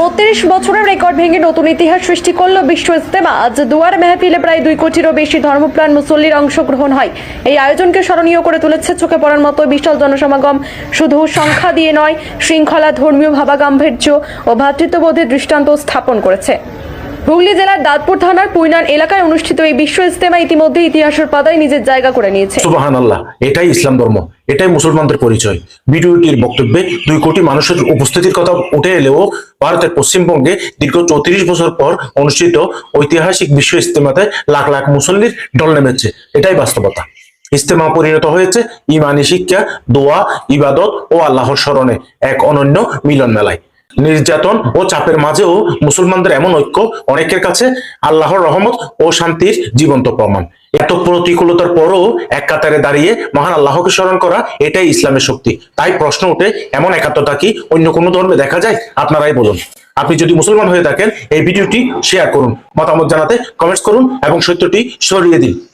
বত্রিশ বছরের রেকর্ড ভেঙে নতুন ইতিহাস সৃষ্টি করল বিশ্ব ইস্তেমা আজ দুয়ার মেহফিলে প্রায় দুই কোটিরও বেশি ধর্মপ্রাণ মুসল্লির অংশগ্রহণ হয়। এই আয়োজনকে স্মরণীয় করে তুলেছে চোখে পড়ার মতো বিশাল জনসমাগম। শুধু সংখ্যা দিয়ে নয়, শৃঙ্খলা ধর্মীয় ভাবাগাম্ভীর্য ও ভ্রাতৃত্ববোধের দৃষ্টান্ত স্থাপন করেছে। হুগলি জেলার দাঁতপুর থানার পুইনান এলাকায় অনুষ্ঠিত এই বিশ্ব ইস্তেমা ইতিমধ্যে ইতিহাসের পাতায় নিজের জায়গা করে নিয়েছে। সুবাহান আল্লাহ এটাই ইসলাম ধর্ম, এটাই মুসলমানদের পরিচয়। ভিডিওটির বক্তব্যে দুই কোটি মানুষের উপস্থিতির কথা উঠে এলেও ভারতের পশ্চিমবঙ্গে দীর্ঘ চৌত্রিশ বছর পর অনুষ্ঠিত ঐতিহাসিক বিশ্ব ইস্তেমাতে লাখ লাখ মুসল্লির ঢল নেমেছে। এটাই বাস্তবতা। ইস্তেমা পরিণত হয়েছে ইমানি শিক্ষা, দোয়া, ইবাদত ও আল্লাহর স্মরণে, এক অনন্য মিলন মেলায় নির্যাতন ও চাপের মাঝেও মুসলমানদের এমন ঐক্য অনেকের কাছে আল্লাহর রহমত ও শান্তির জীবন্ত প্রমাণ। এত প্রতিকূলতার পরও এক কাতারে দাঁড়িয়ে মহান আল্লাহকে স্মরণ করা এটাই ইসলামের শক্তি। তাই প্রশ্ন উঠে এমন একাত্মতা কি অন্য কোনো ধর্মে দেখা যায়? আপনারাই বলুন। আপনি যদি মুসলমান হয়ে থাকেন, এই ভিডিওটি শেয়ার করুন, মতামত জানাতে কমেন্টস করুন এবং সত্যটি সরিয়ে দিন।